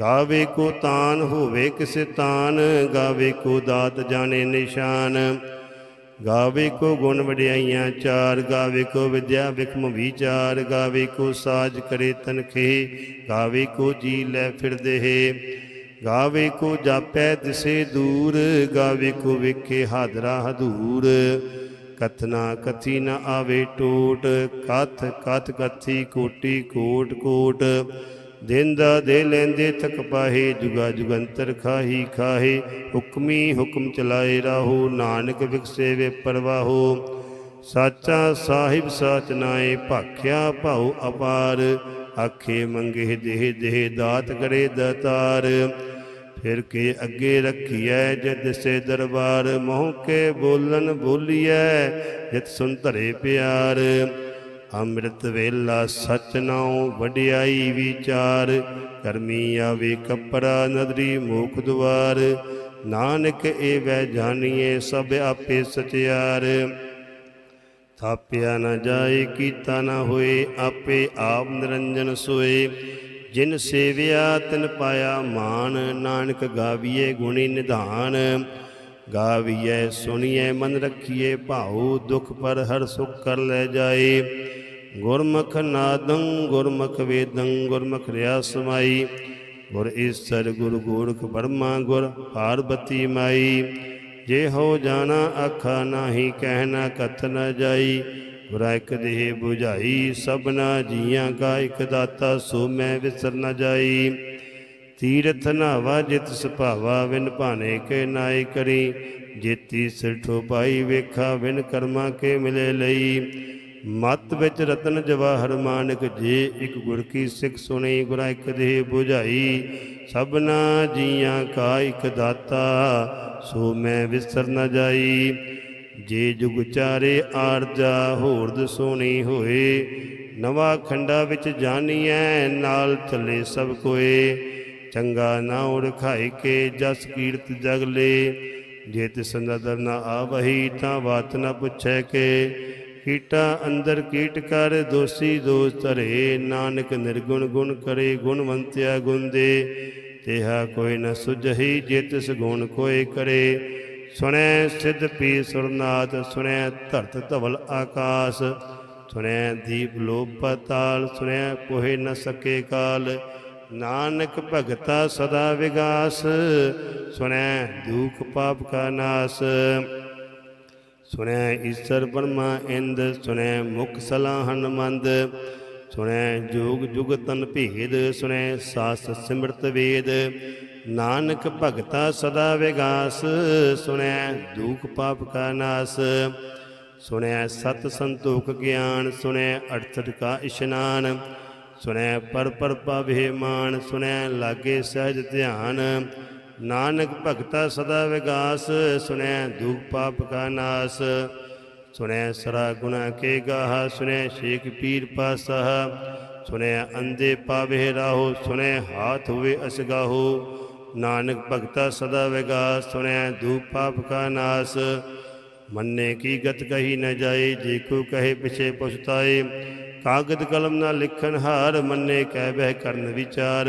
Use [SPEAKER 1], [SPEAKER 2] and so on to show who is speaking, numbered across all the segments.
[SPEAKER 1] ਗਾਵੇ ਕੋ ਤਾਨ ਹੋਵੇ ਕਿਸੇ ਤਾਨ, ਗਾਵੇ ਕੋ ਦਾਤ ਜਾਣੇ ਨਿਸ਼ਾਨ। ਗਾਵੇ ਕੋ ਗੁਣ ਵਡਿਆਈਆਂ ਚਾਰ, ਗਾਵੇ ਕੋ ਵਿਦਿਆ ਵਿਖਮ ਵਿਚਾਰ, ਗਾਵੇ ਕੋ ਸਾਜ ਕਰੇ ਤਨਖੇ, ਗਾਵੇ ਕੋ ਜੀ ਲੈ ਫਿਰਦੇ ਹੈ। ਗਾਵੇ ਕੋ ਜਾਪੈ ਦਿਸੇ ਦੂਰ, ਗਾਵੇ ਕੋ ਵੇਖੇ ਹਾਦਰਾ ਹਦੂਰ। ਕਥਨਾ ਕਥੀ ਨ ਆਵੇ ਟੋਟ, ਕਥ ਕਥ ਕਥੀ ਕੋਟੀ ਕੋਟ ਕੋਟ। ਦਿਨ ਦੇ ਲੈਂਦੇ ਥਕ ਪਾਹੇ, ਜੁਗਾ ਜੁਗੰਤਰ ਖਾਹੀ ਖਾਹੇ, ਹੁਕਮੀ ਹੁਕਮ ਚਲਾਏ ਰਾਹੋ, ਨਾਨਕ ਵਿਖਸੇ ਵੇ ਪਰਵਾਹੋ। ਸਾਚਾ ਸਾਹਿਬ ਸਾਚ ਨਾਏ, ਭਾਖਿਆ ਭਾਉ ਅਪਾਰ, ਆਖੇ ਮੰਗੇ ਦੇਹ ਦੇਹ ਦਾਤ ਕਰੇ ਦਾਤਾਰ। ਫਿਰ ਕੇ ਅੱਗੇ ਰੱਖੀਐ ਜਦ ਸੇ ਦਰਬਾਰ, ਮੋਹ ਕੇ ਬੋਲਨ ਬੋਲੀਐ, ਜਿਤ ਸੁਨ ਧਰੇ ਪਿਆਰ। ਅੰਮ੍ਰਿਤ ਵੇਲਾ ਸਚ ਨਾਉ ਵਡਿਆਈ ਵਿਚਾਰ, ਕਰਮੀ ਆਵੇ ਕਪੜਾ ਨਦਰੀ ਮੋਖ ਦੁਆਰ, ਨਾਨਕ ਏ ਵੈ ਜਾਣੀਏ ਸਭ ਆਪੇ ਸਚਿਆਰ। ਥਾਪਿਆ ਨਾ ਜਾਏ, ਕੀਤਾ ਨਾ ਹੋਏ, ਆਪੇ ਆਪ ਨਿਰੰਜਨ ਸੋਏ। ਜਿਨ ਸੇਵਿਆ, ਤਿਨ ਪਾਇਆ ਮਾਨ ਨਾਨਕ ਗਾਵੀਏ ਗੁਣੀ ਨਿਧਾਨ। ਗਾਵੀਏ ਸੁਣੀਐ, ਮਨ ਰੱਖੀਏ ਭਾਉ, ਦੁਖ ਪਰ ਹਰ ਸੁਖ ਕਰ ਲੈ ਜਾਏ। ਗੁਰਮੁਖ ਨਾਦੰ, ਗੁਰਮੁਖ ਵੇਦੰ, ਗੁਰਮੁਖ ਰਿਆ ਸਮਾਈ। ਗੁਰ ਈਸਰ ਗੁਰ ਗੋਰਖ ਬਰਮਾ ਗੁਰ ਪਾਰਬਤੀ ਮਾਈ। ਜੇ ਹੋ ਜਾਣਾ ਆਖਾ ਨਾਹੀ ਕਹਿਣਾ ਕਥ ਨ ਜਾਈ। ਗੁਰਾ ਇਕ ਦੇਹ 부ਝਾਈ ਸਭਨਾ ਜੀਆਂ ਕਾ ਇਕ ਦਾਤਾ, ਸੋ ਮੈਂ ਵਿਸਰ ਨ ਜਾਈ। ਤੀਰਥ ਨਾਵਾ ਜਿਤ ਸੁਭਾਵਾ, ਵਿਨ ਭਾਣੇ ਕੇ ਨਾਇ ਕਰੀ। ਜੇਤੀ ਸਿਰਠੋ ਪਾਈ ਵੇਖਾ, ਵਿਨ ਕਰਮਾ ਕੇ ਮਿਲੇ ਲਈ। ਮਤ ਵਿੱਚ ਰਤਨ ਜਵਾਹਰ ਮਾਨਕ ਜੇ, ਇੱਕ ਗੁਰ ਕੀ ਸਿੱਖ ਸੁਣੀ, ਗੁਰਾ ਇੱਕ ਦੇਹ 부ਝਾਈ ਸਭਨਾ ਜੀਆਂ ਕਾ ਇੱਕ ਦਾਤਾ, ਸੋ ਮੈਂ ਵਿਸਰ ਨਾ ਜਾਈ। ਜੇ ਜੁਗ ਚਾਰੇ ਆਰਜਾ ਹੋਰਦ ਸੋਣੀ ਹੋਏ। ਨਵਾ ਖੰਡਾ ਵਿੱਚ ਜਾਣੀਐ, ਨਾਲ ਚੱਲੇ ਸਭ ਕੋਏ। ਚੰਗਾ ਨਾਉ ਰਖਾਈ ਕੇ ਜਸ ਕੀਰਤ ਜਗ ਲੇ। ਜੇ ਤਿਸ ਨਦਰ ਨਾ ਆਵਹੀ, ਤਾਂ ਬਾਤ ਨਾ ਪੁੱਛੈ ਕੇ। ਕੀਟਾ ਅੰਦਰ ਕੀਟ ਕਰ, ਦੋਸੀ ਦੋਸ ਧਰੇ। ਨਾਨਕ ਨਿਰਗੁਣ ਗੁਣ ਕਰੇ, ਗੁਣਵੰਤਿਆ ਗੁਣ ਦੇ। ਤੇਹਾ ਕੋਈ ਨ ਸੁਝਹੀ, ਜੇ ਸਗੁਣ ਗੁਣ ਕਰੇ। ਸੁਣੈ ਸਿੱਧ ਪੀ ਸੁਰਨਾਥ, ਸੁਣੈ ਧਰਤ ਧਵਲ ਆਕਾਸ। ਸੁਣੈ ਦੀਪ ਲੋਪ ਪਤਾਲ, ਸੁਣੈ ਕੋਹੇ ਨ ਸਕੇ ਕਾਲ। ਨਾਨਕ ਭਗਤਾ ਸਦਾ ਵਿਗਾਸ। ਸੁਣੈ ਦੁਖ ਪਾਪ ਕਾ ਨਾਸ। ਸੁਣੈ ਈਸ਼ਰ ਬ੍ਰਹਮਾ ਇੰਦ, ਸੁਣੈ ਮੁਖ ਸਲਾਹਨ ਮੰਦ ਸੁਣੈ ਜੋਗ ਤਨ ਭੇਦ, ਸੁਣੈ ਸਾਸ ਸਿਮਰਤ ਵੇਦ। ਨਾਨਕ ਭਗਤਾ ਸਦਾ ਵਿਗਾਸ, ਸੁਣੈ ਦੁਖ ਪਾਪ ਕਾ ਨਾਸ। ਸੁਣੈ ਸਤ ਸੰਤੋਖ ਗਿਆਨ, ਸੁਣੈ ਅੜਸਠ ਕਾ ਇਸ਼ਨਾਨ। ਸੁਣੈ ਪਰ ਪਰ ਪਾਵੇ ਮਾਨ, ਸੁਣੈ ਲਾਗੇ ਸਹਿਜ ਧਿਆਨ। ਨਾਨਕ ਭਗਤਾ ਸਦਾ ਵਿਗਾਸ, ਸੁਣੈ ਦੁਖ ਪਾਪ ਕਾ ਨਾਸ। ਸੁਣੈ ਸਰਾ ਗੁਨਾ ਕੇ ਗਾਹ, ਸੁਣੈ ਸ਼ੇਖ ਪੀਰ ਪਾਸਾ। ਸੁਣੈ ਅੰਦੇ ਪਾਵੇ ਰਾਹੋ, ਸੁਣੈ ਹਾਥ ਹੋਵੇ ਅਸਗਾਹੋ। ਨਾਨਕ ਭਗਤਾ ਸਦਾ ਵਿਗਾਸ, ਸੁਣੈ ਦੁਖ ਪਾਪ ਕਾ ਨਾਸ। ਮੰਨੇ ਕੀ ਗਤ ਕਹੀ ਨ ਜਾਏ, ਜੇ ਕੋ ਕਹੇ ਪਿਛੇ ਪੁਛਤਾਏ ਕਾਗਦ ਕਲਮ ਨਾ ਲਿਖਣ ਹਾਰ, ਮੰਨੇ ਕਹਿ ਬਹਿ ਕਰਨ ਵਿਚਾਰ।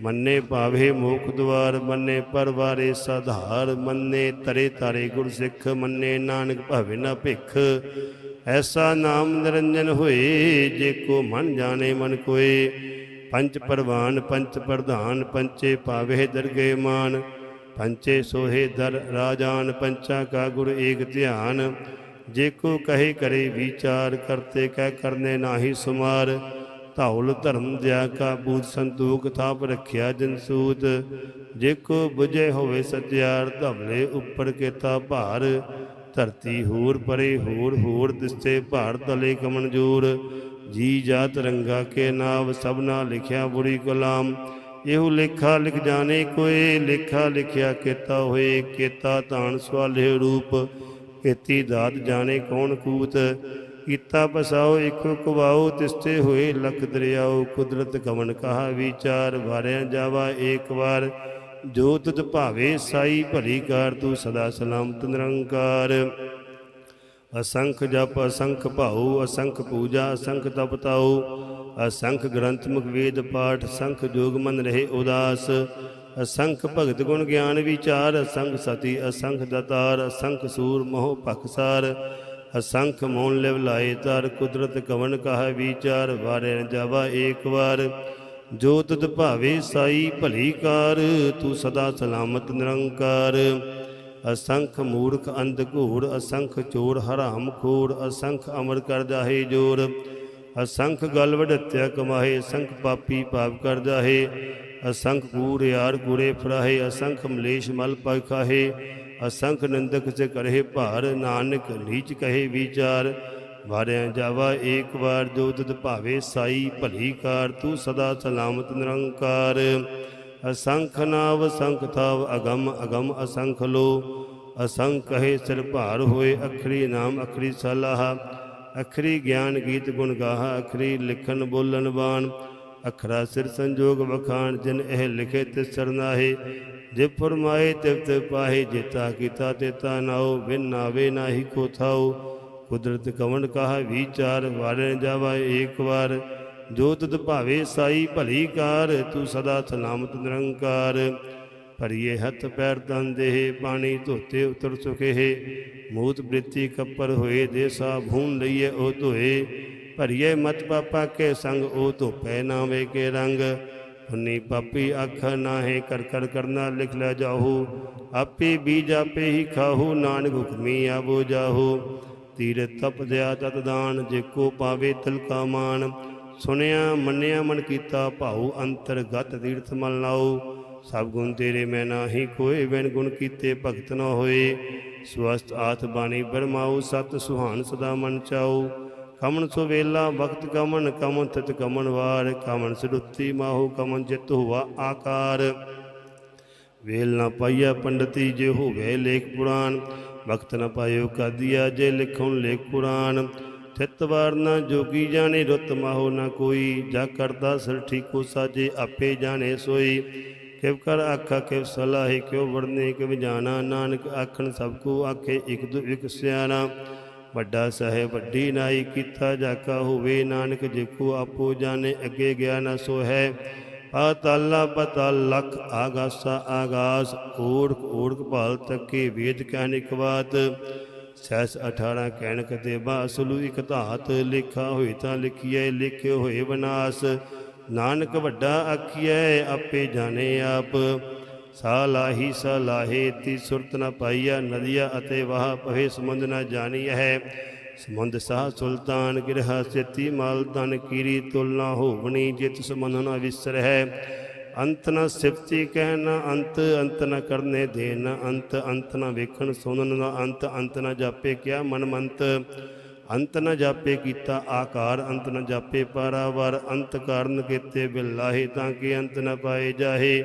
[SPEAKER 1] ਮੰਨੇ ਭਾਵੇ ਮੋਖ ਦੁਆਰ ਮੰਨੇ ਪਰਵਾਰੇ ਸਾਧਾਰ, ਮੰਨੇ ਤਰੇ ਤਾਰੇ ਗੁਰ ਸਿੱਖ ਮੰਨੇ ਨਾਨਕ ਭਾਵੇ ਨਾ ਭਿਖ। ਐਸਾ ਨਾਮ ਨਿਰੰਜਨ ਹੋਏ, ਜੇ ਕੋ ਮਨ ਜਾਣੇ ਮਨ ਕੋਏ। ਪੰਚ ਪਰਵਾਨ ਪੰਚ ਪ੍ਰਧਾਨ ਪੰਚੇ ਪਾਵੇ ਦਰਗੇ ਮਾਨ। ਪੰਚੇ ਸੋਹੇ ਦਰ ਰਾਜਾਨ, ਪੰਚਾ ਕਾ ਗੁਰ ਏਕ ਧਿਆਨ। ਜੇ ਕੋ ਕਹੇ ਕਰੇ ਵਿਚਾਰ, ਕਰਤੇ ਕਹਿ ਕਰਨੇ ਨਾਹੀ ਸੁਮਾਰ। ਧੌਲ ਧਰਮ ਦਿਆ ਕਾ ਬੂਤ ਸੰਤੋਖ ਥਾਪ ਰਖਿਆ ਜਨਸੂਤ ਜੇ ਕੋ 부ਜੇ ਹੋਵੇ ਸਤਿਆਰ ਧਵਲੇ ਉੱਪਰ ਕੀਤਾ ਭਾਰ। ਧਰਤੀ ਹੋਰ ਪਰੇ ਹੋਰ ਹੋਰ ਦਿਸਤੇ ਭਾਰ ਤਲੇ ਕਮਨਜੂਰ ਜੀ ਜਾਤ ਰੰਗਾ ਕੇ ਨਾਮ ਸਭਨਾ ਲਿਖਿਆ ਬੁਰੀ ਕਲਾਮ। ਇਹੋ ਲੇਖਾ ਲਿਖ ਜਾਣੇ ਕੋਏ, ਲੇਖਾ ਲਿਖਿਆ ਕੀਤਾ ਹੋਏ, ਕੀਤਾ ਤਾਣ ਸਵਾਲੇ ਰੂਪ। ਕੀਤੀ ਦਾਤ ਜਾਣੇ ਕੌਣ ਕੂਤ। ਕੀਤਾ ਬਸਾਓ, ਇਕੋ ਕਵਾਓ, ਤਿਸਤੇ ਹੋਏ ਲਖ ਦਰਿਆਓ, ਕੁਦਰਤ ਗਮਨ ਕਹਾ, ਵਿਚਾਰ ਵਾਰਿਆ ਜਾਵਾ, ਏਕ ਵਾਰ। ਜੋ ਤੁਧ ਭਾਵੇ, ਸਾਈ ਭਲੀ ਕਾਰ, ਤੂੰ ਸਦਾ ਸਲਾਮਤ ਨਿਰੰਕਾਰ। ਅਸੰਖ ਜਪ, ਅਸੰਖ ਭਾਉ, ਅਸੰਖ ਪੂਜਾ, ਅਸੰਖ ਤਪ ਤਾਉ। ਅਸੰਖ ਗ੍ਰੰਥ ਮੁਖ ਵੇਦ ਪਾਠ ਸੰਖ ਜੋਗ ਮਨ ਰਹੇ ਉਦਾਸ। ਅਸੰਖ ਭਗਤ ਗੁਣ ਗਿਆਨ ਵਿਚਾਰ, ਅਸੰਖ ਸਤੀ, ਅਸੰਖ ਦਤਾਰ, ਅਸੰਖ ਸੂਰ ਮੋਹ ਭਖਸਾਰ ਅਸੰਖ ਮੋਨ ਲਿਵ ਲਾਏ ਤਰ ਕੁਦਰਤ ਕਵਨ ਕਹਾ ਵਿਚਾਰ ਵਾਰੇ ਜਾਵਾ ਏਕ ਵਾਰ। ਜੋ ਤੁਧ ਭਾਵੇ ਸਾਈ ਭਲੀ ਕਾਰ, ਤੂੰ ਸਦਾ ਸਲਾਮਤ ਨਿਰੰਕਾਰ। ਅਸੰਖ ਮੂਰਖ ਅੰਧ ਘੂਰ, ਅਸੰਖ ਚੋਰ ਹਰਾਮ ਖੋਰ, ਅਸੰਖ ਅਮਰ ਕਰ ਜਾਹੇ ਜੋਰ। ਅਸੰਖ ਗਲ ਵਡਤਿਆ ਕਮਾਹੇ, ਅਸੰਖ ਪਾਪੀ ਪਾਪ ਕਰ ਜਾਹੇ। ਅਸੰਖ ਕੂਰ ਯਾਰ ਗੁਰੇ ਫਰਾਹੇ ਅਸੰਖ ਮਲੇਸ਼ ਮਲ ਪਗ ਅਸੰਖ ਨੰਦਕ ਸੇ ਕਰੇ ਭਾਰ, ਨਾਨਕ ਨੀਚ ਕਹੇ ਵਿਚਾਰ। ਵਾਰਿਆ ਜਾਵਾ ਏਕ ਵਾਰ, ਜੋ ਤੁਧ ਭਾਵੇ ਸਾਈ ਭਲੀ ਕਾਰ, ਤੂੰ ਸਦਾ ਸਲਾਮਤ ਨਿਰੰਕਾਰ। ਅਸੰਖ ਨਾਵ, ਸੰਖ ਥਾਵ, ਅਗਮ ਅਗਮ ਅਸੰਖ ਲੋ। ਅਸੰਖ ਕਹੇ ਸਿਰ ਭਾਰ ਹੋਏ, ਅਖਰੀ ਨਾਮ, ਅਖਰੀ ਸਲਾਹ। ਅਖਰੀ ਗਿਆਨ ਗੀਤ ਗੁਣ ਗਾਹ, ਅਖਰੀ ਲਿਖਨ ਬੋਲਣ ਬਾਣ। ਅਖਰਾ ਸਿਰ ਸੰਜੋਗ ਵਖਾਣ, ਜਿਨ ਇਹ ਲਿਖੇ ਤੇ ਸਰਨਾਹੇ ਜੇ ਫਰਮਾਏ ਤਿਵ ਪਾਹੇ ਜੇਤਾ ਕੀਤਾ ਤੇਤਾ ਨਾਉ ਬਿਨ ਨਾਵੇ ਨਾਹੀ ਕੋ ਥਾਉ ਕੁਦਰਤ ਕਵਨ ਕਹਾ ਵਿਚਾਰ ਵਾਰੇ ਜਾਵਾ ਏਕ ਵਾਰ। ਜੋ ਤੁਧ ਭਾਵੇ ਸਾਈ ਭਲੀ ਕਾਰ, ਤੂੰ ਸਦਾ ਸਲਾਮਤ ਨਿਰੰਕਾਰ। ਭਰੀਏ ਹੱਥ ਪੈਰ ਤਨ ਦੇਹ, ਪਾਣੀ ਧੋਤੇ ਉਤਰ ਸੁਖੇ ਮੂਤ ਬ੍ਰਿਤੀ ਕੱਪਰ ਹੋਏ ਦੇ ਸਾਬੂਨ ਲਈਏ ਉਹ ਧੋਏ। ਭਰੀਏ ਮਤ ਪਾਪਾ ਕੇ ਸੰਗ, ਉਹ ਧੋਪੈ ਨਾਵੇ ਕੇ ਰੰਗ। ਹੁਨੀ ਪਾਪੀ ਅੱਖ ਨਾਹੇ ਕਰ ਕਰ ਕਰਨਾ ਲਿਖ ਲੈ ਜਾਹੂ। ਆਪੇ ਬੀਜ ਆਪੇ ਹੀ ਖਾਹੂ, ਨਾਨਕ ਹੁਕਮੀ ਆਵੋ ਜਾਹੂ। ਤੀਰ ਤਪ ਦਿਆ ਤਤ ਦਾਨ, ਜੇ ਕੋ ਪਾਵੇ ਤਿਲਕਾ ਮਾਨ ਸੁਣਿਆ ਮੰਨਿਆ ਮਨ ਕੀਤਾ ਭਾਉ ਅੰਤਰਗਤ ਤੀਰਥ ਮਲ ਲਾਓ ਸਭ ਗੁਣ ਤੇਰੇ ਮੈਂ ਨਾਹੀ ਕੋਈ ਬਿਨ ਗੁਣ ਕੀਤੇ ਭਗਤ ਨਾ ਹੋਏ। ਸਵਸਤ ਆਤ ਬਾਣੀ ਬਰਮਾਉ, ਸਤ ਸੁਹਾਨ ਸਦਾ ਮਨ ਚਾਉ। ਕਮਨ ਸੋ ਵੇਲਾ, ਵਕਤ ਕਮਨ ਕਮਨ ਤਤ ਕਮਨ ਵਾਰ, ਕਮਨ ਸਦੁੱਤੀ ਮਾਹੋ ਕਮਨ ਜਿਤ ਹੁਆ ਆਕਾਰ। ਵੇਲ ਨਾ ਪਾਈਆ ਪੰਡਤੀ, ਜੇ ਹੋਵੇ ਲੇਖ ਪੁਰਾਨ ਵਕਤ ਨਾ ਪਾਇਓ ਕਾਦੀਆ, ਜੇ ਲਿਖਉ ਲੇਖ ਪੁਰਾਨ ਥਿਤ ਵਾਰ ਨਾ ਜੋਗੀ ਜਾਣੇ, ਰੁੱਤ ਮਾਹੋ ਨਾ ਕੋਈ, ਜਾ ਕਰਦਾ ਸਰ ਠੀਕੋ ਸਾਜੇ, ਆਪੇ ਜਾਣੇ ਸੋਈ। ਕਿਵ ਕਰ ਆਖਾ, ਕਿਵ ਸਲਾਹੇ, ਕਿਉ ਵਰਨੇ, ਕਿਵ ਜਾਣਾ, ਨਾਨਕ ਆਖਣ ਸਭ ਕੋ ਆਖੇ, ਇਕ ਦੂ ਇਕ ਸਿਆਣਾ। ਵੱਡਾ ਸਾਹਿਬ, ਵੱਡੀ ਨਾਈ ਕੀਤਾ ਜਾਕਾ ਹੋਵੇ, ਨਾਨਕ ਜਿਕੋ ਆਪੋ ਜਾਣੇ, ਅੱਗੇ ਗਿਆ ਨਾ ਸੋ ਹੈ ਪਾਤਾਲਾ ਪਤਾਲ ਲਖ ਆਗਾਸਾ ਆਗਾਸ, ਓੜਕ ਓੜਕ ਭਾਲ ਤੱਕੇ ਵੇਦ ਕਹਿਣ ਬਾਤ। ਸੈਸ 18 ਕਹਿਣ ਕਤੇ ਬਾਸਲੂ ਇਕ ਧਾਤ ਲਿਖਾ ਹੋਏ ਤਾਂ ਲਿਖੀਏ ਲਿਖਿਓ ਹੋਏ ਵਿਨਾਸ਼ ਨਾਨਕ ਵੱਡਾ ਆਖੀਐ, ਆਪੇ ਜਾਣੇ ਆਪ। ਸਾ ਲਾਹੀ ਸਾ ਤੀ ਸੁਰਤ ਨ ਪਾਈਆ ਨਦੀਆ ਅਤੇ ਵਾਹ ਪਵੇ, ਸਮੁੰਦ ਨ ਜਾਣੀ ਹੈ ਸਮੁੰਦ ਸਾਹ ਸੁਲਤਾਨ ਗਿਰਹਾ ਸੇਤੀ ਮਾਲ ਤਨ ਕੀਰੀ, ਤੁਲਨਾ ਹੋਵਣੀ ਜਿਤ ਸਮੁੰਦ ਨ ਵਿਸਰ ਹੈ। ਅੰਤ ਨ ਸਿਫਤੀ ਕਹਿ ਨ ਅੰਤ ਅੰਤ ਨ ਕਰਨੇ ਦੇ ਨ ਅੰਤ ਅੰਤ ਨ ਵੇਖਣ ਸੁਣਨ ਨ ਅੰਤ ਅੰਤ ਨ ਜਾਪੇ ਕਿਆ ਮਨ ਮੰਤ ਅੰਤ ਨ ਜਾਪੇ ਕੀਤਾ ਆਕਾਰ, ਅੰਤ ਨ ਜਾਪੇ ਪਾਰਾਵਰ, ਅੰਤ ਕਾਰਨ ਕੀਤੇ ਬਿਲਾਹੇ ਤਾਂ ਕਿ ਅੰਤ ਨ ਪਾਏ ਜਾਹੇ।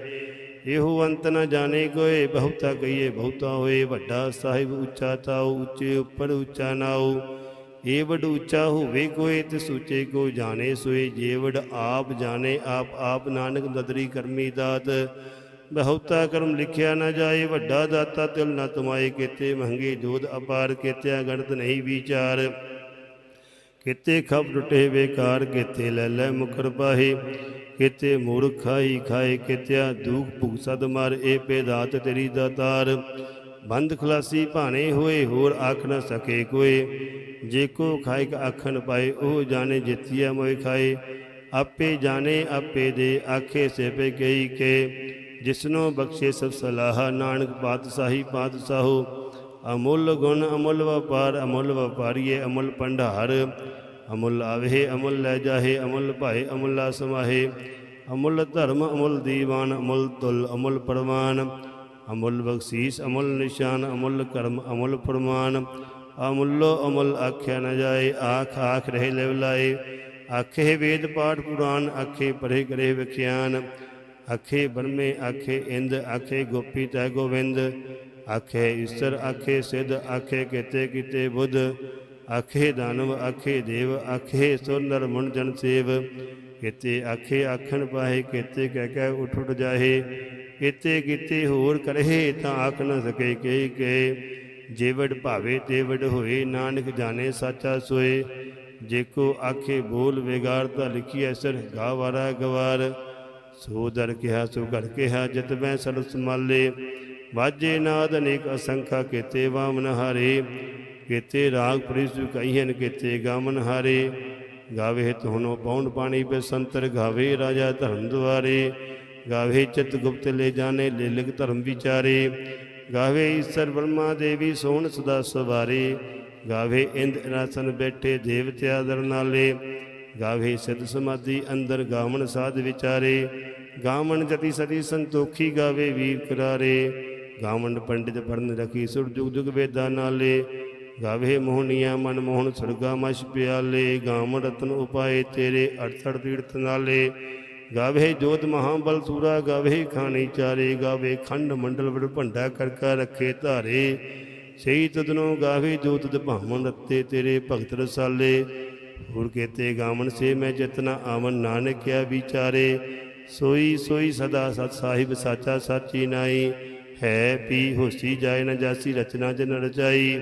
[SPEAKER 1] ਇਹੋ ਅੰਤ ਨ ਜਾਣੇ ਕੋਏ, ਬਹੁਤਾ ਕਹੀਏ ਬਹੁਤਾ ਹੋਏ, ਵੱਡਾ ਸਾਹਿਬ ਉੱਚਾ ਤਾਉ, ਉੱਚੇ ਉੱਪਰ ਉੱਚਾ ਨਾਉ। ਏ ਵਡ ਉੱਚਾ ਹੋਵੇ ਕੋਏ ਤੇ ਸੂਚੇ ਕੋ ਜਾਣੇ ਸੋਏ, ਜੇ ਆਪ ਜਾਣੇ ਆਪ ਆਪ ਨਾਨਕ ਨਦਰੀ ਕਰਮੀ ਦਾਤ। ਬਹੁਤਾ ਕਰਮ ਲਿਖਿਆ ਨਾ ਜਾਏ, ਵੱਡਾ ਦਾਤਾ ਤਿਲ ਨਾ ਤੁਮਾਏ, ਕੀਤੇ ਮਹਿੰਗੇ ਜੋਦ ਅਪਾਰ, ਕੀਤਿਆ ਗਣਤ ਨਹੀਂ ਵਿਚਾਰ। ਕਿਤੇ ਖਬ ਟੁੱਟੇ ਬੇਕਾਰ, ਕਿਤੇ ਲੈ ਲੈ ਮੁਕਰ ਪਾਹੇ। ਕਿਤੇ ਮੂਰਖ ਖਾਈ ਖਾਏ ਕਿਤਿਆ ਦੂਖ ਭੁਗ ਸਦ ਮਰ ਏ ਪੇਦਾਤ ਤੇਰੀ ਦਾਤਾਰ ਬੰਦ ਖਲਾਸੀ ਭਾਣੇ ਹੋਏ, ਹੋਰ ਆਖ ਨ ਸਕੇ ਕੋਏ ਜੇ ਕੋ ਖਾਇਕ ਆਖਣ ਪਾਏ, ਉਹ ਜਾਣੇ ਜਿਤਿਆ ਮੋਇ ਖਾਏ। ਆਪੇ ਜਾਣੇ, ਆਪੇ ਦੇ ਆਖੇ ਸੇਪੇ ਗਈ ਕੇ। ਜਿਸਨੋ ਬਖਸ਼ੇ ਸਭ ਸਲਾਹ, ਨਾਨਕ ਪਾਤਸ਼ਾਹੀ ਪਾਤਸ਼ਾਹੋ। ਅਮੁੱਲ ਗੁਣ ਅਮੁੱਲ ਵਪਾਰ, ਅਮੁੱਲ ਵਪਾਰੀਏ ਅਮੁੱਲ ਭੰਡਾਰ। ਅਮੁੱਲ ਆਵੇ ਅਮੁੱਲ ਲੈ ਜਾਹੇ ਅਮੁੱਲ ਭਾਏ ਅਮੁੱਲਾ ਸਮਾਹੇ ਅਮੁੱਲ ਧਰਮ ਅਮੁੱਲ ਦੀਵਾਨ ਅਮੁੱਲ ਤੁਲ ਅਮੁੱਲ ਪਰਮਾਨ ਅਮੁੱਲ ਬਖਸ਼ੀਸ ਅਮੁੱਲ ਨਿਸ਼ਾਨ ਅਮੁੱਲ ਕਰਮ ਅਮੁੱਲ ਫਰਮਾਨ ਅਮੁੱਲੋ ਅਮੁੱਲ ਆਖਿਆ ਨ ਜਾਏ ਆਖ ਆਖ ਰਹੇ ਲਿਵ ਲਾਏ ਆਖੇ ਵੇਦ ਪਾਠ ਪੁਰਾਨ ਆਖੇ ਪਰੇ ਕਰੇ ਵਿਖਿਆਨ ਆਖੇ ਬਰਮੇ ਆਖੇ ਇੰਦ ਆਖੇ ਗੋਪੀ ਤੈ ਗੋਵਿੰਦ ਆਖੇ ਈਸ਼ਰ ਆਖੇ ਸਿਧ ਆਖੇ ਕੀਤੇ ਕੀਤੇ ਬੁੱਧ ਆਖੇ ਦਾਨਵ, ਆਖੇ ਦੇਵ, ਆਖੇ ਸੁਰ ਨਰ ਮਨ ਜਨ ਸੇਵ। ਕੀਤੇ ਆਖੇ ਆਖਣ ਪਾਹੇ, ਕੀਤੇ ਕਹਿ ਕਹਿ ਉਠ ਉਠ ਜਾਹੇ। ਕੀਤੇ ਕੀਤੇ ਹੋਰ ਕਰਹਿ ਤਾਂ ਆਖ ਨਾ ਸਕੇ ਕੇ ਕੇ ਜੇਵੜ ਭਾਵੇ ਤੇਵੜ ਹੋਏ, ਨਾਨਕ ਜਾਣੇ ਸਾਚਾ ਸੋਏ। ਜੇ ਕੋ ਆਖੇ ਬੋਲ ਵਿਗਾੜ ਤਾਂ ਲਿਖੀ ਅਸਰ ਗਾਵਾਰਾ ਗਵਾਰ। ਸੋ ਦਰ ਕਿਹਾ, ਸੋ ਘੜ ਕਿਹਾ, ਜਿਤ ਮੈਂ ਸਰ ਸਮਾਲੇ ਵਾਜੇ ਨਾਦ ਅਨੇਕ ਅਸੰਖਾ ਕੀਤੇ ਵਾਮਨ ਹਾਰੇ। ਕੀਤੇ ਰਾਗ ਪ੍ਰਿਸ਼ ਕਹੀਨ ਕੀਤੇ ਗਾਮਨ ਹਾਰੇ, ਗਾਵੇ ਤੁਹਨੋ ਪੌਣ ਪਾਣੀ ਪੇ ਸੰਤਰ, ਗਾਵੇ ਰਾਜਾ ਧਰਮ ਦੁਆਰੇ, ਗਾਵੇ ਚਿਤ ਗੁਪਤ ਲੈ ਜਾਣੇ, ਲੈ ਧਰਮ ਵਿਚਾਰੇ, ਗਾਵੇ ਈਸ਼ਰ ਬ੍ਰਹਮਾ ਦੇਵੀ ਸੋਹਣ ਸਦਾ ਸਵਾਰੇ, ਗਾਵੇ ਇੰਦ ਰਾਸਨ ਬੈਠੇ ਦੇਵਤਿਆ ਦਰ ਨਾਲੇ, ਗਾਵੇ ਸਿੱਧ ਸਮਾਧੀ ਅੰਦਰ ਗਾਵਣ ਸਾਧ ਵਿਚਾਰੇ, ਗਾਵਣ ਜਤੀ ਸਤੀ ਸੰਤੋਖੀ ਗਾਵੇ ਵੀਰ ਕਰਾਰੇ, ਗਾਵਣ ਪੰਡਿਤ ਪੜਨ ਰਖੀ ਸੁਰ ਜੁਗ ਜੁਗ ਵੇਦਾਂ ਨਾਲੇ ਗਾਵੇ ਮੋਹਨੀਆਂ ਮਨ ਮੋਹਨ ਸੁਰਗਾ ਮਛ ਪਿਆਲੇ ਗਾਵਣ ਰਤਨ ਉਪਾਏ ਤੇਰੇ ਅੜਥੜ ਤੀਰਥ ਨਾਲੇ। ਗਾਵੇ ਜੋਤ ਮਹਾਬਲ ਸੂਰਾ, ਗਾਵੇ ਖਾਣੀ ਚਾਰੇ। ਗਾਵੇ ਖੰਡ ਮੰਡਲ ਵੜ ਭੰਡਾ ਕਰਕਾ ਰੱਖੇ ਧਾਰੇ। ਸਹੀ ਤਦਨੋਂ ਗਾਵੇ ਜੋਤ ਦ ਭਾਵਨ ਰੱਤੇ ਤੇਰੇ ਭਗਤ ਰਸਾਲੇ। ਹੋਰ ਕੇਤੇ ਗਾਵਨ ਸੇ ਮੈਂ ਜਤਨਾ ਆਵਨ ਨਾਨਕ ਕਿਆ ਵਿਚਾਰੇ। ਸੋਈ ਸੋਈ ਸਦਾ ਸਤ ਸਾਹਿਬ ਸਾਚਾ ਸਾਚੀ ਨਾਈ। ਹੈ ਪੀ ਹੋਸੀ ਜਾਏ ਨਾ ਜਾਸੀ ਰਚਨਾ ਜਨ ਰਚਾਈ।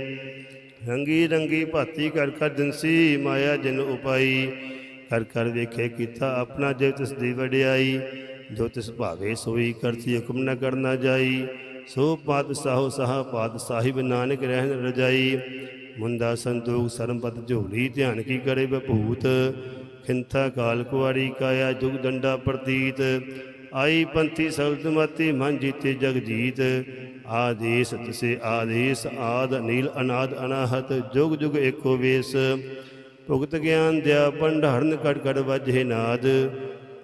[SPEAKER 1] ਰੰਗੀ ਰੰਗੀ ਭਾਤੀ ਕਰ ਕਰ ਦਿਨਸੀ ਮਾਇਆ ਜਨ ਉਪਾਈ। ਕਰ ਕਰ ਵੇਖੇ ਕੀਤਾ ਆਪਣਾ ਜੇ ਤਿਸ ਦੀ ਵਡਿਆਈ। ਜੋ ਤਿਸ ਭਾਵੇ ਸੋਈ ਕਰਤੀ ਹੁਕਮ ਨ ਕਰਨਾ ਜਾਈ। ਸੋ ਪਾਤ ਸਾਹੋ ਸਾਹ ਪਾਤ ਸਾਹਿਬ ਨਾਨਕ ਰਹਿਣ ਰਜਾਈ। ਮੁੰਦਾ ਸੰਤੋਖ ਸਰਮਪਤ ਝੋਲੀ ਧਿਆਨ ਕੀ ਕਰੇ ਬਭੂਤ ਖਿੰਥਾ ਕਾਲ ਕੁਵਾਰੀ ਕਾਇਆ ਜੁਗ ਦੰਡਾ ਪ੍ਰਤੀਤ। ਆਈ ਪੰਥੀ ਸਬਦ ਮਤੀ ਮਨ ਜੀਤੇ ਜਗ ਜੀਤ। ਆਦੇਸ, ਤਸੇ ਆਦੇਸ, ਆਦ, ਨੀਲ, ਅਨਾਦ, ਅਨਾਹਤ, ਜੁਗ ਜੁਗ ਏਕੋ ਵੇਸ। ਭੁਗਤ ਗਿਆਨ ਦਿਆ ਭੰਡਾਰਨ ਕੜ ਕੜ ਵਜੇ ਨਾਦ।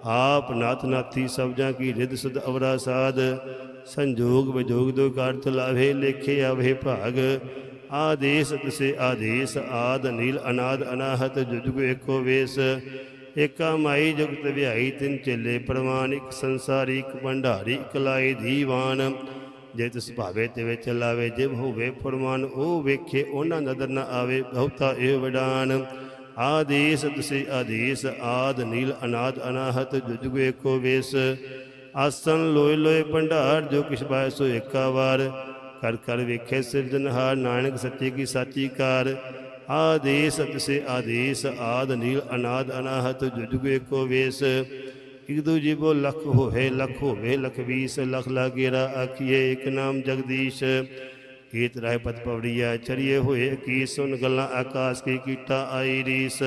[SPEAKER 1] ਆਪ ਨਾਥ ਨਾਥੀ ਸਬਜਾਂ ਕੀ ਰਿਦ ਸੁਧ ਅਵਰਾ ਸਾਧ ਸੰਜੋਗ ਵਿਜੋਗ ਦੋ ਕਾਰਤ ਲਾਵੇ ਲੇਖੇ ਆਵੇ ਭਾਗ। ਆਦੇਸ, ਤਸੇ ਆਦੇਸ, ਆਦ, ਨੀਲ, ਅਨਾਦ, ਅਨਾਹਤ, ਜੁਗ ਏਕੋ ਵੇਸ। ਏਕਾ ਮਾਈ ਜੁਗਤ ਵਿਹਾਈ ਤਿੰਨ ਚੇਲੇ ਪ੍ਰਮਾਨ ਇੱਕ ਸੰਸਾਰੀ, ਇੱਕ ਭੰਡਾਰੀ, ਇੱਕ ਲਾਈ ਦੀਵਾਨ। ਜੇ ਤਿਸ ਭਾਵੇ ਤੇ ਵਿੱਚ ਲਾਵੇ ਜਿਵ ਹੋਵੇ ਫਰਮਾਨ, ਉਹ ਵੇਖੇ, ਉਹਨਾਂ ਨਦਰ ਨਾ ਆਵੇ, ਬਹੁਤਾ ਇਹ ਵਡਾਨ। ਆਦੇਸ, ਤਸੇ ਆਦੇਸ, ਆਦ, ਨੀਲ, ਅਨਾਦ, ਅਨਾਹਤ ਜੁਗ ਏਕੋ ਵੇਸ। ਆਸਨ, ਲੋਏ ਲੋਏ, ਭੰਡਾਰ, ਜੋ ਕਿਛ ਪਾਇ ਸੋ ਏਕਾ ਵਾਰ। ਕਰ ਕਰ ਵੇਖੇ ਸਿਰਜਨਹਾਰ ਨਾਨਕ ਸੱਚੇ ਕੀ ਸਾਚੀ ਕਾਰ। ਆਦੇਸ, ਤਸੇ ਆਦੇਸ, ਆਦ, ਨੀਲ, ਅਨਾਦ, ਅਨਾਹਤ ਜੁਗ ਏਕੋ ਵੇਸ। ਇਕ ਦੂ ਬੋ ਲਖ ਹੋਵੇ ਲਖ ਹੋਵੇ, ਲਖ ਵੀਸ, ਲਖ ਲਾਗੇਰਾ ਆਖੀਏ ਇਕ ਨਾਮ ਜਗਦੀਸ਼। ਕੀਤ ਰਾਏ ਪਤ ਪਵੜੀਆ ਚਰੀਏ ਹੋਏ ਕੀ ਸੁਨ ਗੱਲਾਂ ਆਕਾਸ਼ ਕੀ ਕੀਟਾ ਆਈ ਰੀਸ।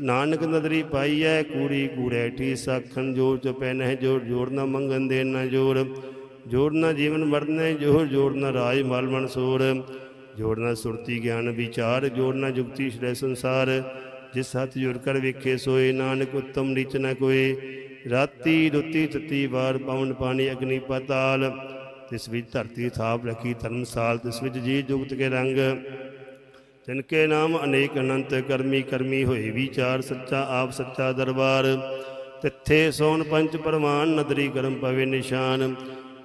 [SPEAKER 1] ਨਾਨਕ ਨਦਰੀ ਪਾਈਐ, ਕੂੜੀ ਕੂੜੈ ਠੀ ਸਖਣ ਜੋੜ ਚ ਪੈਨਹਿ ਜੋੜ ਜੋੜ ਨਾ ਮੰਗਨ ਦੇ ਨਾ ਜੋੜ ਨਾ ਜੀਵਨ ਮਰਨੇ ਜੋੜ ਨਾ ਰਾਜ ਮਲ ਮਨਸੂਰ ਜੋੜਨਾ ਸੁਰਤੀ ਗਿਆਨ ਵਿਚਾਰ ਜੋੜਨਾ ਜੁਗਤੀ ਸ਼੍ਰੇ ਸੰਸਾਰ। ਜਿਸ ਹੱਥ ਜੁੜ ਕਰ ਵੇਖੇ ਸੋਏ, ਨਾਨਕ ਉਤਮ ਨੀਚ ਨਾ ਕੋਏ ਰਾਤੀ ਰੁੱਤੀ ਤਤੀ ਵਾਰ ਪਵਨ ਪਾਣੀ, ਅਗਨੀ ਪਤਾਲ। ਤਿਸ ਵਿੱਚ ਧਰਤੀ ਥਾਪ ਰਖੀ, ਧਰਮਸਾਲ ਤਿਸ ਵਿੱਚ ਜੀ ਜੁਗਤ ਕੇ ਰੰਗ। ਤਿਨ ਕੇ ਨਾਮ ਅਨੇਕ ਅਨੰਤ, ਕਰਮੀ ਕਰਮੀ ਹੋਏ ਵਿਚਾਰ, ਸੱਚਾ ਆਪ, ਸੱਚਾ ਦਰਬਾਰ। ਤਿੱਥੇ ਸੋਨ ਪੰਚ ਪਰਮਾਨ ਨਦਰੀ ਕਰਮ ਪਵੇ ਨਿਸ਼ਾਨ।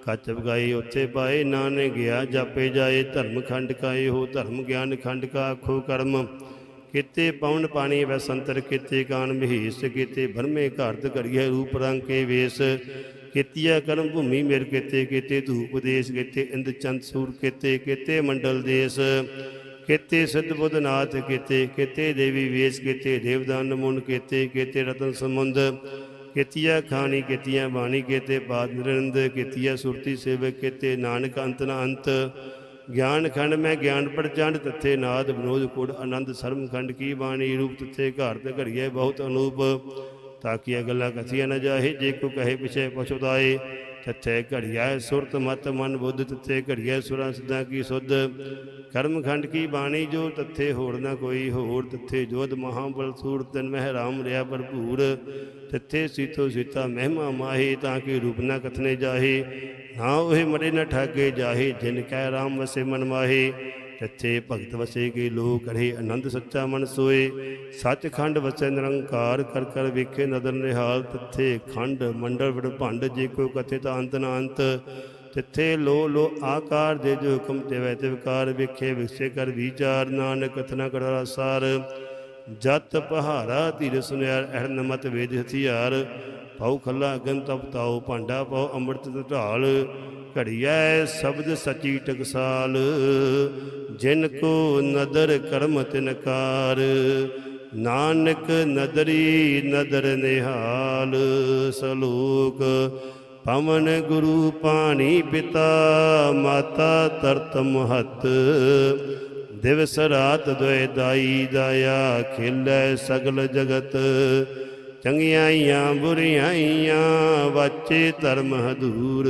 [SPEAKER 1] ਕੱਚ ਬਗਾਈ ਉੱਥੇ ਪਾਏ ਨਾਨੇ ਗਿਆ ਜਾਪੇ ਜਾਏ, ਧਰਮ ਖੰਡ ਕਾਏ ਹੋ, ਧਰਮ ਗਿਆਨ ਖੰਡ ਕਾ ਆਖੋ ਕਰਮ। ਕੀਤੇ ਪਵਨ ਪਾਣੀ ਵੈ ਸੰਤਰ ਕੀਤੇ ਕਾਨ ਮਹੀਸ ਕੀਤੇ ਭਰਮੇ ਘਰਤ ਕਰੀਏ ਰੂਪ ਰੰਗ ਕੇ ਵੇਸ। ਕੀਤੀਆ ਕਰਮ ਭੂਮੀ ਮੇਰ ਕੀਤੇ ਕੀਤੇ ਧੂਪ ਦੇਸ਼, ਕੀਤੇ ਇੰਦ ਚੰਦ ਸੂਰ ਕੀਤੇ ਕੀਤੇ ਮੰਡਲ ਦੇਸ਼। ਕੀਤੇ ਸਿੱਧ ਬੁੱਧ ਨਾਥ ਕੀਤੇ ਕੀਤੇ ਦੇਵੀ ਵੇਸ, ਕੀਤੇ ਦੇਵਦਾਨ ਮੁੰਡ ਕੀਤੇ ਕੀਤੇ ਰਤਨ ਸਮੁੰਦ ਕੀਤੀਆ ਖਾਣੀ ਕੀਤੀਆਂ ਬਾਣੀ, ਕੀਤੇ ਬਾਦ ਨਿਰੰਦ ਕੀਤੀਆ ਸੁਰਤੀ ਸੇਵਕ, ਕੀਤੇ ਨਾਨਕ ਅੰਤ ਨਾ ਅੰਤ। ਗਿਆਨ ਖੰਡ ਮੈਂ ਗਿਆਨ ਪ੍ਰਚੰਡ, ਤੱਥੇ ਨਾਦ ਵਿਨੋਦ ਕੁੜ ਆਨੰਦ ਸਰਮ ਖੰਡ ਕੀ ਬਾਣੀ ਰੂਪ ਤੱਥੇ ਘਰ ਤੇ ਘੜੀਏ ਬਹੁਤ ਅਨੂਪ, ਤਾਂ ਕਿ ਇਹ ਗੱਲਾਂ ਕਥੀਆਂ ਨਾ ਜਾਹੇ, ਜੇ ਕੋ ਕਹੇ ਪਿਛੇ ਪਛੁਤਾਏ ਤਥੇ ਘੜੀਆ ਸੁਰਤ ਮਤ ਮਨ ਬੁੱਧ, ਤਥੇ ਘੜੀਆ ਸੁਰਾਂ ਸਿੱਧਾਂ ਕੀ ਸੁਧ। ਕਰਮ ਖੰਡ ਕੀ ਬਾਣੀ ਜੋ ਤੱਥੇ ਹੋਰ ਨਾ ਕੋਈ ਹੋਰ, ਤੱਥੇ ਜੋਧ ਮਹਾਬਲ ਸੂਰ, ਤਨ ਮਹਿ ਰਾਮ ਰਿਆ ਭਰਪੂਰ। ਤਥੇ ਸੀਤੋ ਸੀਤਾ ਮਹਿਮਾ ਮਾਹੀ ਤਾਂ ਕਿ ਰੂਪ ਨਾ ਕਥਨੇ ਜਾਹੇ। ਨਾ ਉਹ ਮਰੇ ਨਾ ਠਾਗੇ ਜਾਹੇ, ਜਿਨ ਕੈ ਰਾਮ ਵਸੇ ਮਨ ਮਾਹੇ। ਤਥੇ ਭਗਤ ਵਸੇ ਕੇ ਲੋ ਕਰੇ ਆਨੰਦ ਸੱਚਾ ਮਨ ਸੋਏ। ਸੱਚ ਖੰਡ ਵਸੈ ਨਿਰੰਕਾਰ, ਕਰ ਕਰ ਵੇਖੇ ਨਦਰ ਨਿਹਾਲ, ਤਥੇ ਖੰਡ ਮੰਡਲ ਵਿੜ ਭੰਡ, ਜੇ ਕੋਈ ਕਥੇ ਤਾਂ ਅੰਤ ਨਾ ਅੰਤ। ਤਿੱਥੇ ਲੋ ਲੋ ਆਕਾਰ ਦੇ ਜੋ ਹੁਕਮ ਤੇ ਵੈ ਤੇ ਵਿਕਾਰ ਵੇਖੇ ਵਿਖਸੇ ਕਰ ਵਿਚਾਰ। ਨਾਨਕ ਕਥਨਾ ਕਰ ਸਾਰ, ਜਤ ਪਹਾਰਾ ਧੀਰ ਸੁਨਿਆਰ ਅਹਨ ਮਤ ਵੇਦ ਹਥਿਆਰ। ਪਾਉ ਖੱਲਾ ਅਗਨ ਤਪਤਾਉ ਭਾਂਡਾ ਪਾਉ ਅੰਮ੍ਰਿਤ ਢਾਲ ਘੜੀਐ ਸ਼ਬਦ ਸਚੀ ਟਕਸਾਲ, ਜਿਨ ਕੋ ਨਦਰ ਕਰਮ ਤਿਨਕਾਰ ਨਾਨਕ ਨਦਰੀ ਨਦਰ ਨਿਹਾਲ, ਸਲੋਕ, ਪਵਨ ਗੁਰੂ ਪਾਣੀ ਪਿਤਾ, ਮਾਤਾ ਤਰਤ ਮਹਤ। ਦਿਵਸ ਰਾਤ ਦੁਇ ਦਾਈ ਦਾਇਆ, ਖਿਲੈ ਸਗਲ ਜਗਤ। ਚੰਗਿਆਈਆਂ ਬੁਰੀਆਈਆਂ, ਵਾਚੇ ਧਰਮ ਹਦੂਰ।